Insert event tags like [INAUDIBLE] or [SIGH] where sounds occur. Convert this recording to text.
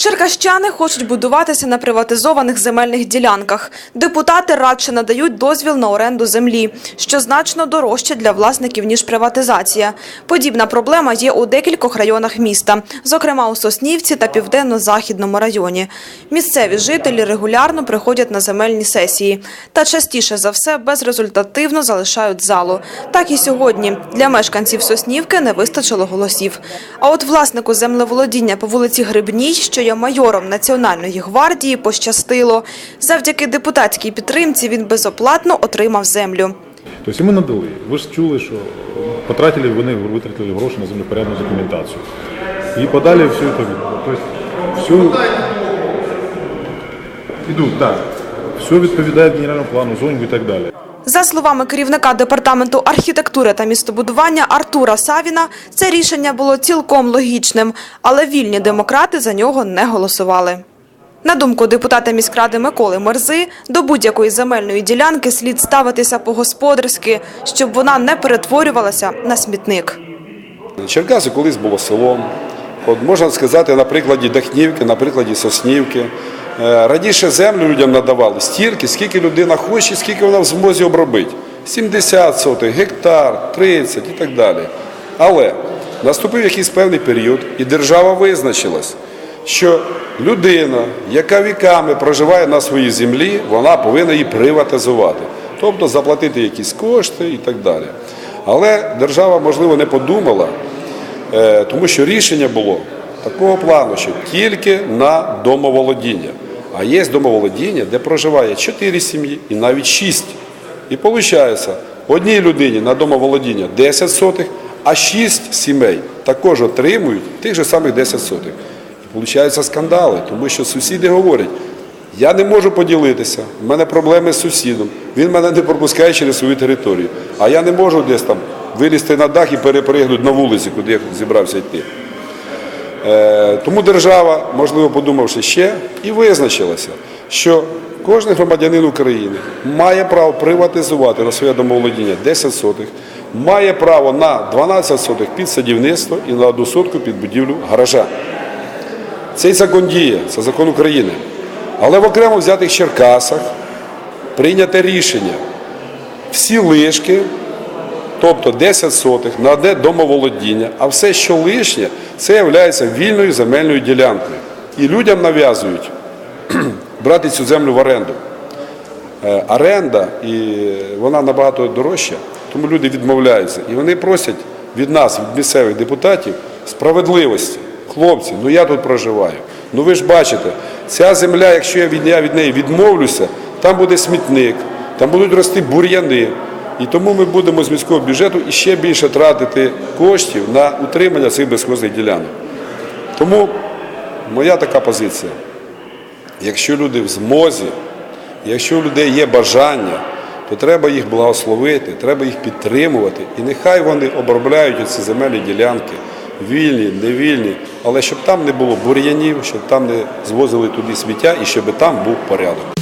Черкащани хочуть будуватися на приватизованих земельних ділянках. Депутати радше надають дозвіл на оренду землі, що значно дорожче для власників, ніж приватизація. Подібна проблема є у декількох районах міста, зокрема у Соснівці та Південно-Західному районі. Місцеві жителі регулярно приходять на земельні сесії та частіше за все безрезультативно залишають залу. Так і сьогодні для мешканців Соснівки не вистачило голосів. А от власнику землеволодіння по вулиці Грибній, що є майором Національної гвардії, пощастило. Завдяки депутатській підтримці він безоплатно отримав землю. Тобто ми надали. Ви ж чули, що потратили вони витратили гроші на землепорядну документацію. І подалі все це. Тобто все ідуть, так. Все відповідає генеральному плану, зонінгу і так далі. За словами керівника департаменту архітектури та містобудування Артура Савіна, це рішення було цілком логічним, але вільні демократи за нього не голосували. На думку депутата міськради Миколи Мерзи, до будь-якої земельної ділянки слід ставитися по-господарськи, щоб вона не перетворювалася на смітник. Черкаси колись було селом. От можна сказати на прикладі Дахнівки, на прикладі Соснівки. Е, Раніше землю людям надавали стільки, скільки людина хоче, скільки вона в змозі обробити. 70 сотих, гектар, 30 і так далі. Але наступив якийсь певний період, і держава визначилась, що людина, яка віками проживає на своїй землі, вона повинна її приватизувати. Тобто заплатити якісь кошти і так далі. Але держава, можливо, не подумала, Е, тому що рішення було такого плану, що тільки на домоволодіння. А є домоволодіння, де проживає 4 сім'ї і навіть 6. І виходить, одній людині на домоволодіння 10 сотих, а 6 сімей також отримують тих же самих 10 сотих. І виходять скандали, тому що сусіди говорять, я не можу поділитися, в мене проблеми з сусідом, він мене не пропускає через свою територію, а я не можу десь там вилізти на дах і перепригнути на вулиці, куди я зібрався йти. Е, тому держава, можливо, подумавши ще, і визначилася, що кожен громадянин України має право приватизувати на своє домоволодіння 10 сотих, має право на 12 сотих під садівництво і на одну сотку під будівлю гаража. Цей закон діє, це закон України. Але в окремо взятих Черкасах прийняте рішення. Всі лишки, тобто 10 сотих на одне домоволодіння, а все, що лишнє, це є вільною земельною ділянкою. І людям нав'язують [CLEARS THROAT] брати цю землю в оренду. Е, Оренда, і вона набагато дорожча, тому люди відмовляються. І вони просять від нас, від місцевих депутатів, справедливості. Хлопці, ну я тут проживаю. Ну ви ж бачите, ця земля, якщо я від, я від неї відмовлюся, там буде смітник, там будуть рости бур'яни. І тому ми будемо з міського бюджету іще більше тратити коштів на утримання цих безхозних ділянок. Тому моя така позиція. Якщо люди в змозі, якщо у людей є бажання, то треба їх благословити, треба їх підтримувати. І нехай вони обробляють ці земельні ділянки, вільні, невільні, але щоб там не було бур'янів, щоб там не звозили туди сміття і щоб там був порядок.